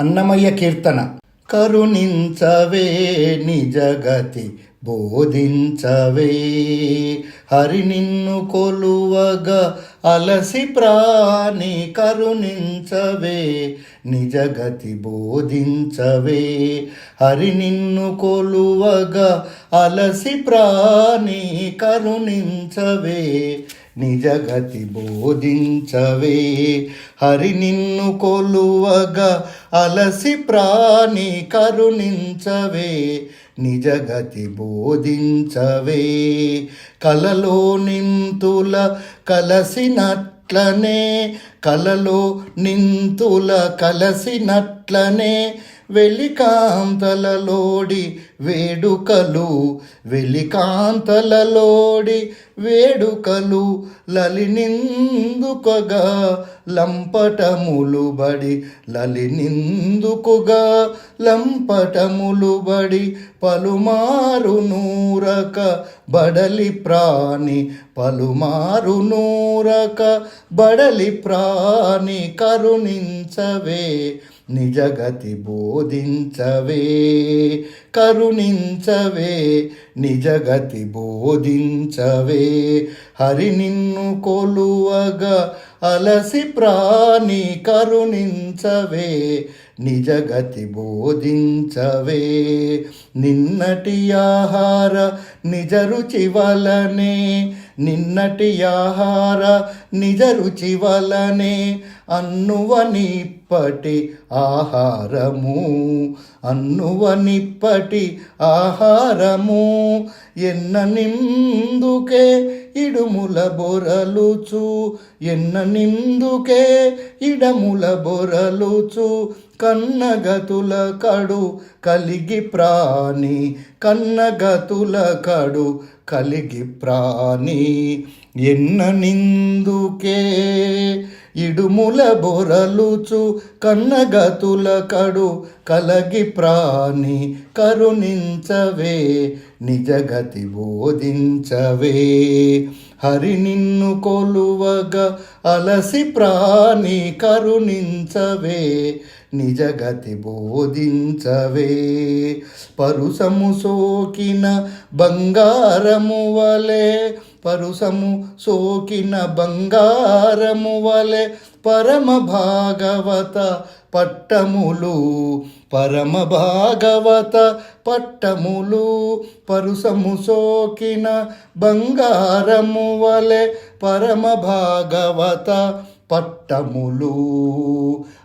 అన్నమయ్య కీర్తన. కరుణించవే నిజగతి బోధించవే. హరి నిన్ను కొలువగా అలసి ప్రాణి కరుణించవే. నిజగతి బోధించవే. హరి నిన్ను కొలువగా అలసి ప్రాణి కరుణించవే. నిజగతి బోధించవే. హరి నిన్ను కొలువగా అలసి ప్రాణి కరుణించవే. నిజగతి బోధించవే. కలలో నింతుల కలసినట్లనే. కలలో నింతుల కలసినట్లనే. వెలికాంతలలోడి వేడుకలు వెలికాంతలలోడి వేడుకలు లలినిందుకగా లంపటములు బడి లలినిందుకుగా లంపటములు బడి పలుమారు నూరక బడలి ప్రాణి పలుమారు నూరక బడలి ప్రాణి కరుణించవే. నిజగతి బోధించవే కరుణించవే నిజగతి బోధించవే హరి నిన్ను కొలువగా అలసి ప్రాణి కరుణించవే నిజగతి బోధించవే నిన్నటి ఆహార నిజరుచి వలనే నిన్నటి ఆహార నిజ రుచి వలనే అన్నువనిప్పటి ఆహారము అన్నువనిప్పటి ఆహారము. ఎన్న నిందుకే ఇడుముల బొరలుచు ఎన్న నిందుకే ఇడముల బొరలుచు కన్నగతుల కడు కలిగి ప్రాణి కన్నగతుల కడు కలిగి ప్రాణి. ఎన్న నిందుకే ఇడుముల బొరలుచు కన్నగతుల కడు కలగి ప్రాణి కరుణించవే నిజగతి బోధించవే. హరి నిన్ను కొలువగా అలసి ప్రాణి కరుణించవే నిజగతి బోధించవే. పరుసము సోకిన బంగారము వలె పరుసము సోకిన బంగారము వలె పరమ భాగవత పట్టములు పరమ భాగవత పట్టములు పరుసము సోకిన బంగారము వలె పరమ భాగవత పట్టములు.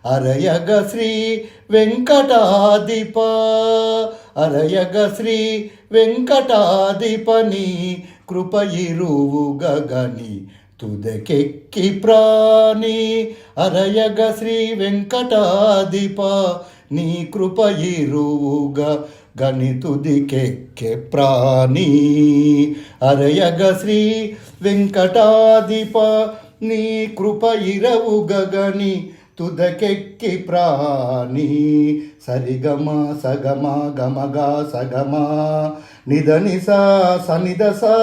అరయగ శ్రీ వెంకటాధిప అరయగ శ్రీ వెంకటాధిపని కృపయిరువు గగని తుదకెక్కి ప్రాణి అరయగ శ్రీ వెంకటాధిప నీ కృపయిరువుగా గని తుదికెక్కె ప్రాణి. అరయగ శ్రీ వెంకటాధిప నీ కృప ఇరవు తుదకెక్కి ప్రాణి. సరిగమ సగమ గమగా సగమ. నిధని సా సనిధ సా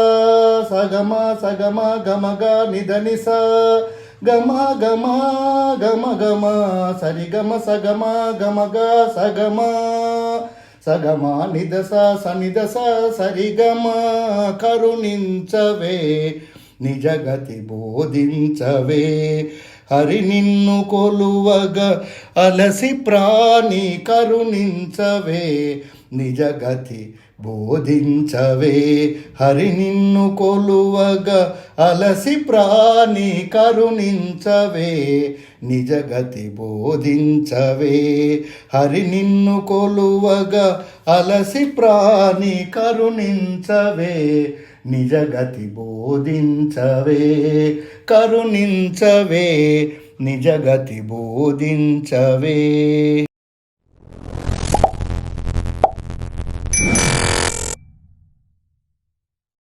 సగమ సగమ గమగా నిధని సా గమ గమ గమ గమ. సరిగమ సగమ గమగా సగమ. సగమ నిదస సనిదస. సరిగమ కరుణించవే. నిజగతి బోధించవే. హరి నిన్ను కొలువగా అలసి ప్రాణి కరుణించవే. నిజగతి బోధించవే. హరి నిన్ను కొలువగా అలసి ప్రాణి కరుణించవే. నిజగతి బోధించవే. హరి నిన్ను కొలువగా అలసి ప్రాణి కరుణించవే. నిజగతి బోధించవే కరుణించవే నిజగతి బోధించవే